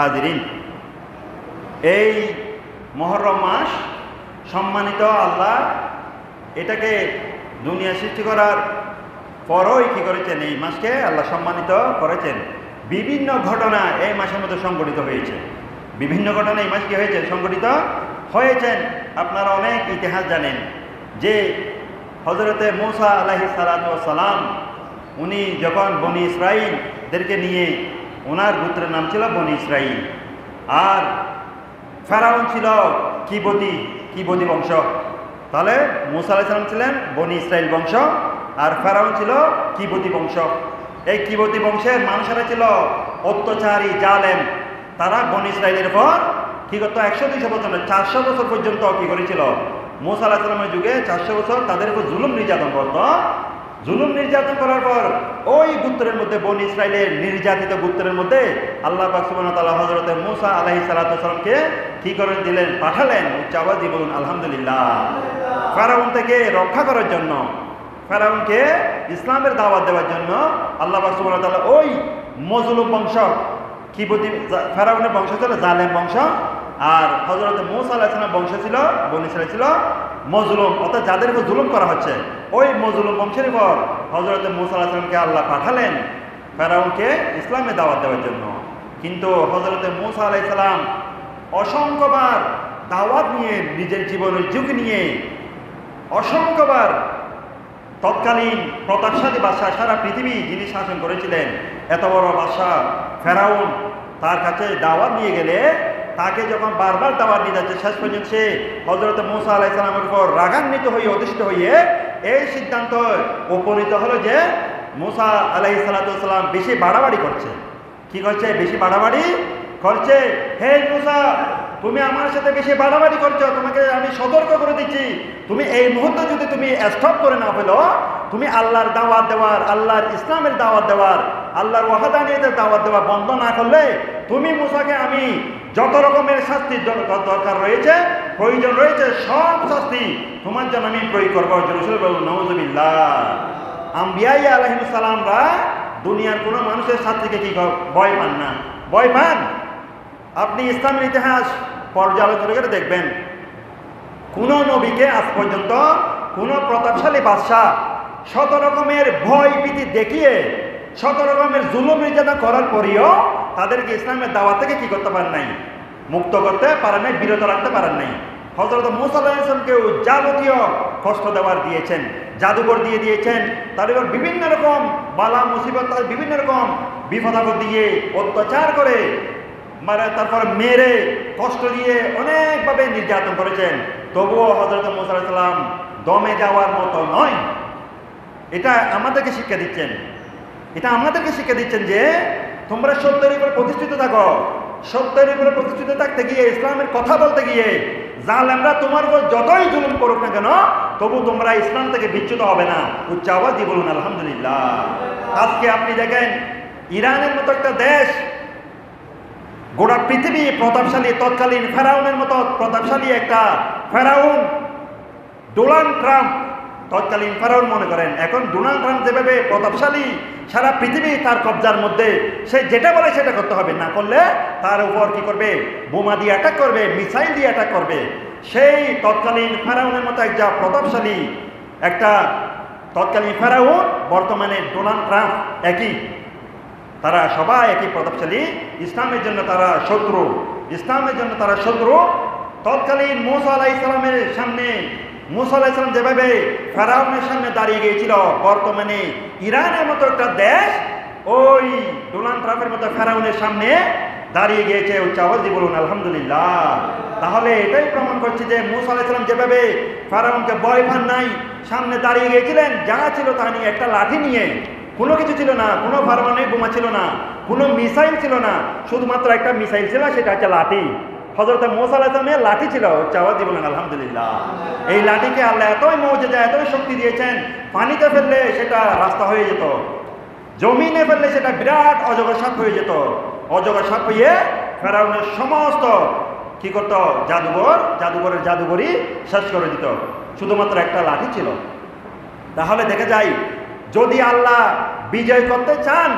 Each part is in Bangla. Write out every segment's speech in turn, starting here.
হাজিরিন এই মহরম মাস সম্মানিত আল্লাহ এটাকে দুনিয়া সৃষ্টি করার পরই কি করেছেন? এই মাসকে আল্লাহ সম্মানিত করেছেন। বিভিন্ন ঘটনা এই মাসের মধ্যে সংগঠিত হয়েছে। বিভিন্ন ঘটনা এই মাস কি হয়েছে, সংগঠিত হয়েছেন। আপনারা অনেক ইতিহাস জানেন যে হজরতে মৌসা আলাহি সালাম, উনি যখন বনি ইসরাইলদেরকে নিয়ে ওনার গোত্রের নাম ছিল বনি ইসরাইল। আর ফেরাউন ছিল কিবতী কিবতী বংশ। তাহলে মুসা ছিলেন বনি ইসরাইল বংশ, আর ফেরাউন ছিল কিবতী বংশ। এই কিবতী বংশের মানুষেরা ছিল অত্যাচারী, জালেম। তারা বনি ইসরাইলের পর কি করতো? একশো দুইশো বছর চারশো বছর পর্যন্ত কি করেছিল? মুসা আলাহিসাল্লামের যুগে চারশো বছর তাদের উপর জুলুম নির্যাতন করতো। জুলুম নির্যাতন করার পর ওই গুত্রের মধ্যে বন ইসরায়েলের নির্যাতিত গুত্রের মধ্যে আল্লাহ পাকসুবান তাল্লাহ হজরত মুসা আলাহি সালাতামকে কি করে দিলেন? পাঠালেন উচ্চ আওয়াজি বলুন, আলহামদুলিল্লাহ। ফেরাউন থেকে রক্ষা করার জন্য, ফেরাউনকে ইসলামের দাওয়াত দেওয়ার জন্য আল্লাহ পাকসুবান তাল্লাহ ওই মজলুম বংশ কি বলতে ফেরাউনের বংশ ছিল জালেম বংশ, আর হজরত মুসা আলাহিসামের বংশ ছিল, বন ইসরায়েল ছিল মজলুম, অর্থাৎ যাদের উপর জুলুম করা হচ্ছে, ওই মজলুম বংশের উপর হজরত মুসা আলাহিসামকে আল্লাহ পাঠালেন ফেরাউনকে ইসলামে দাওয়াত দেওয়ার জন্য। কিন্তু হজরত মুসা আলাহ আলাইসালাম অসংখ্যবার দাওয়াত নিয়ে, নিজের জীবনের যুগ নিয়ে, অসংখ্যবার তৎকালীন প্রতাপশালী বাদশাহ সারা পৃথিবী যিনি শাসন করেছিলেন, এত বড় বাদশাহ ফেরাউন তার কাছে দাওয়াত নিয়ে গেলে তাকে যখন বারবার দাওয়াত নিয়ে যাচ্ছে, শেষ পর্যন্ত সে হজরত মুসা আলাহ ইসলামের উপর রাগান্বিত হয়ে অধিষ্ঠ হয়ে এই সিদ্ধান্ত উপনীত হলো যে মুসা আলাহ সালাতাম বেশি বাড়াবাড়ি করছে। কি করছে? বেশি বাড়াবাড়ি করছে। হে মুসা, তুমি আমার সাথে বেশি বাড়াবাড়ি করছ, তোমাকে আমি সতর্ক করে দিচ্ছি। তুমি এই মুহূর্তে যদি তুমি স্টপ করে না ফেলো, তুমি আল্লাহর দাওয়াত দেওয়ার, আল্লাহর ইসলামের দাওয়াত দেওয়ার, আল্লাহর ওয়াহাদানিয়তের দাওয়াত দেওয়া বন্ধ না করলে, তুমি মুসাকে আমি যত রকমের শাস্তির দরকার রয়েছে, প্রয়োজন রয়েছে, সব শাস্তি তোমার জন্য আমি প্রয়োগ করব। নজবিল্লা আম্বিয়াই আলহিমসালামরা দুনিয়ার কোনো মানুষের শাস্তিকে কি ভয় পান না। ভয় পান? আপনি ইসলামের ইতিহাস পর্যালোচনা করে দেখবেন, কোন নবীকে আজ পর্যন্ত কোন প্রতাপশালী বাদশাহ শত রকমের ভয় ভীতি দেখিয়ে, শত রকমের জুলুম নির্যাতন করার পরেও তাদেরকে ইসলামের দাওয়া থেকে কি করতে পারেন নাই? মুক্ত করতে পারেন নাই, বিরত রাখতে পারেন নাই। হজরত মুসাল্লামকেও যাবতীয় কষ্ট দেওয়ার দিয়েছেন, জাদুঘর দিয়ে দিয়েছেন, তার এবার বিভিন্ন রকম বালা, মুসিবত, তার বিভিন্ন রকম বিপদাপদ দিয়ে অত্যাচার করে মানে তারপর মেরে, কষ্ট দিয়ে অনেকভাবে নির্যাতন করেছেন। তবুও হজরত মুসাল্লাম দমে যাওয়ার মতো নয়। এটা আমাদেরকে শিক্ষা দিচ্ছেন। এটা আমাদেরকে শিক্ষা দিচ্ছেন যে তোমরা সত্যের উপরে প্রতিষ্ঠিত থাকো। সত্যের উপরে প্রতিষ্ঠিত থাকতে গিয়ে, ইসলামের কথা বলতে গিয়ে, জালেমরা তোমার উপর যতই জুলুম করুক না কেন, তবু তোমরা ইসলাম থেকে বিচ্যুত হবে না। উচ্চ আওয়াজই বলুন, আলহামদুলিল্লাহ। আজকে আপনি দেখেন, ইরানের মতো একটা দেশ, গোটা পৃথিবী প্রতাপশালী, তৎকালীন ফেরাউনের মতো প্রতাপশালী একটা ফেরাউন, ডোনাল্ড ট্রাম্প। তৎকালীন ফেরাউন মনে করেন, এখন ডোনাল্ড ট্রাম্প যেভাবে প্রতাপশালী সারা পৃথিবী তার কবজার মধ্যে, সে যেটা বলে সেটা করতে হবে, না করলে তার উপর কি করবে? বোমা দিয়ে অ্যাটাক করবে মিসাইল দিয়ে অ্যাটাক করবে। সেই তৎকালীন ফেরাউনের মতো একটা প্রতাপশালী একটা তৎকালীন ফেরাউন, বর্তমানে ডোনাল্ড ট্রাম্প একই। তারা সবাই একই প্রতাপশালী। ইসলামের জন্য তারা শত্রু। ইসলামের জন্য তারা শত্রু। তৎকালীন মুসা আলাহ ইসলামের সামনে মুসা আলাহ ইসলাম যেভাবে ফেরাউনের সামনে দাঁড়িয়ে গিয়েছিল, বর্তমানে ইরানের মতো একটা দেশ, ওই ডোনাল্ড ট্রাম্পের মতো ফেরাউনের সামনে দাঁড়িয়ে গিয়েছে। উচ্চ আওয়াজি বলুন, আলহামদুলিল্লাহ। তাহলে এটাই প্রমাণ করছে যে মুসা আলাহ ইসলাম যেভাবে ফেরাউনকে ভয় পান নাই, সামনে দাঁড়িয়ে গিয়েছিলেন, যা ছিল তা নিয়ে, একটা লাঠি নিয়ে। কোনো কিছু ছিল না, কোনো পারমাণবিক বোমা ছিল না, কোনো মিসাইল ছিল না, শুধুমাত্র একটা মিসাইল ছিল, সেটা হচ্ছে লাঠি। হজরত মোসাল আসলামের লাঠি ছিল, চাওয়া বলেন আলহামদুলিল্লাহ। এই লাঠিকে আল্লাহ এতই মৌজা, এতই শক্তি দিয়েছেন, পানিতে ফেললে সেটা রাস্তা হয়ে যেত, জমিনে ফেললে সেটা বিরাট অজগর সাপ হয়ে যেত। অজগর সাপ হয়ে ফেরাউনের সমস্ত কি করত, জাদুঘর, জাদুঘরের জাদুঘরই শেষ করে দিত। শুধুমাত্র একটা লাঠি ছিল। তাহলে দেখে যাই, যদি আল্লাহ বিজয় করতে চান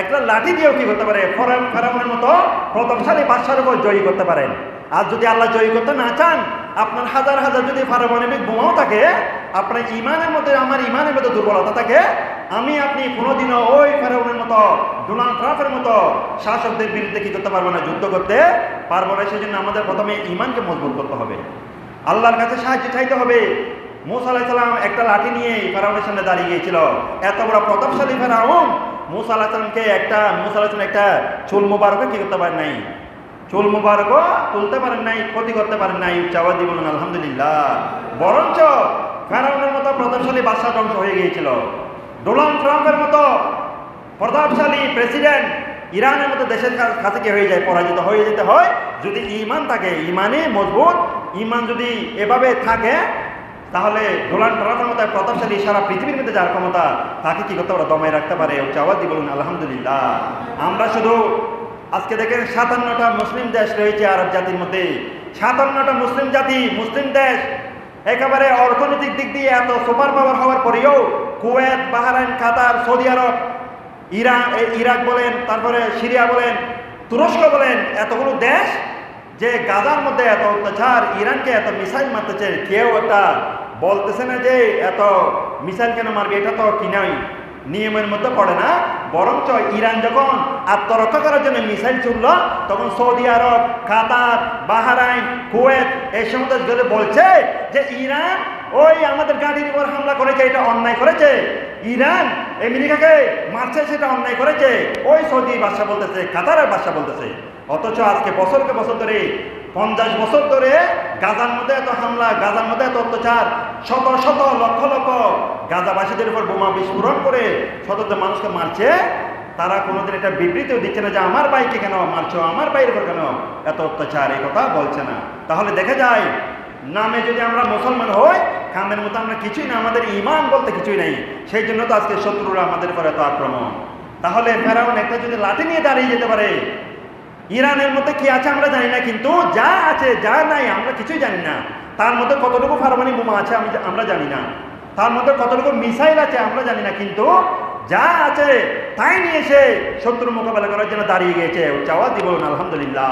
একটা লাঠি দিয়েও কি করতে পারে? ফরাম ফেরাউনের মতো প্রতাপশালী বাদশার উপর জয়ী করতে পারেন। আর যদি আল্লাহ জয়ী করতে না চান, আপনার হাজার হাজার যদি পারমাণবিক বোমাও থাকে, আপনার ইমানের মধ্যে, আমার ইমানের মধ্যে দুর্বলতা থাকে, আমি আপনি কোনোদিনও ওই ফেরাউনের মতো ডোনাল্ড ট্রাম্পের মতো শাসকদের বিরুদ্ধে কি করতে পারব না, যুদ্ধ করতে পারব না? সেই জন্য আমাদের প্রথমে ইমানকে মজবুত করতে হবে। আল্লাহর কাছে সাহায্য চাইতে হবে। মুসা আলাহিসাল্লাম একটা লাঠি নিয়ে ফেরাউনের সামনে দাঁড়িয়ে গিয়েছিল। এত বড় প্রতাপশালী ফেরাউন মুসা আলাহিসাল্লামকে একটা, মুসা আলাহিসাল্লাম একটা চুল মুবারকও কি করতে পারেন নাই? চুল মুবারকও তুলতে পারেন নাই, ক্ষতি করতে পারেন নাই, চাওয়া জীবন আলহামদুলিল্লাহ। বরঞ্চ ফেরাউনের মতো প্রতাপশালী বাদশাহ ধ্বংস হয়ে গিয়েছিল। ডোনাল্ড ট্রাম্পের মতো প্রতাপশালী প্রেসিডেন্ট ইরানের মতো দেশের কাছে কি হয়ে যায়, পরাজিত হয়ে যেতে হয়। যদি ইমান থাকে, ইমানে মজবুত, ইমান যদি এভাবে থাকে, তাহলে ডোনাল্ড ট্রাম্পের মতো এক প্রতাপশালী সারা পৃথিবীর মধ্যে যার ক্ষমতা, তাকে কি করতে পারে দমায় রাখতে পারে। দি বলুন, আলহামদুলিল্লাহ। আমরা শুধু আজকে দেখেন সাতান্নটা মুসলিম দেশ রয়েছে আরব জাতির মধ্যে। সাতান্নটা মুসলিম জাতি, মুসলিম দেশ, একেবারে অর্থনৈতিক দিক দিয়ে এত সুপার পাওয়ার হওয়ার পরেও Kuwait, Bahrain, Qatar, Saudi Arab, Iran Iraq বলেন, তারপরে সিরিয়া বলেন, তুরস্ক বলেন, এতগুলো দেশ যে গাজার মধ্যে এত অত্যাচার, ইরানকে এত মিসাইল মারতেছে, কেউ একটা বলতেছে না যে এত মিসাইল কেন মারবে, এটা তো কি নয় নিয়মের মধ্যে পড়ে না। বরঞ্চ ইরান যখন আত্মরক্ষা করার জন্য মিসাইল ছুড়ল তখন Saudi Arab, Qatar, Bahrain, Kuwait এই সমস্ত দেশগুলো বলছে যে ইরান ওই আমাদের গাড়ির উপর হামলা করেছে, এটা অন্যায় করেছে। ইরান আমেরিকাকে মারছে, সেটা অন্যায় করেছে। ওই সৌদি বাদশা বলতেছে, কাতারের বাদশা বলতেছে। অথচ আজকে বছরকে বছর ধরে পঞ্চাশ বছর ধরে গাজার মধ্যে এত হামলা, গাজার মধ্যে এত অত্যাচার, শত শত লক্ষ লক্ষ গাজাবাসীদের উপর বোমা বিস্ফোরণ করে শত মানুষকে মারছে। তারা কোনোদিন এটা বিবৃতিও দিচ্ছে না যে আমার বাইকে কেন মারছো, আমার বাইরের উপর কেন এত অত্যাচার, এই কথা বলছে না। তাহলে দেখা যায়, নামে যদি আমরা মুসলমান হই কামের মতো আমরা কিছুই না, আমাদের ইমান বলতে কিছুই নাই। সেই জন্য তো আজকে শত্রুরা আমাদের উপর এত আক্রমণ। তাহলে ফেরাউন একটা যদি লাঠি নিয়ে দাঁড়িয়ে যেতে পারে ইরানের মধ্যে কি আছে আমরা জানি না, কিন্তু যা আছে, যা নাই, আমরা কিছুই জানি না। তার মধ্যে কতটুকু ফারমানি বোমা আছে আমি আমরা জানি না। তার মধ্যে কতটুকু মিসাইল আছে আমরা জানি না, কিন্তু যা আছে তাই নিয়ে এসে শত্রু মোকাবেলা করার জন্য দাঁড়িয়ে গিয়েছে। চাওয়া দিব আলহামদুলিল্লাহ।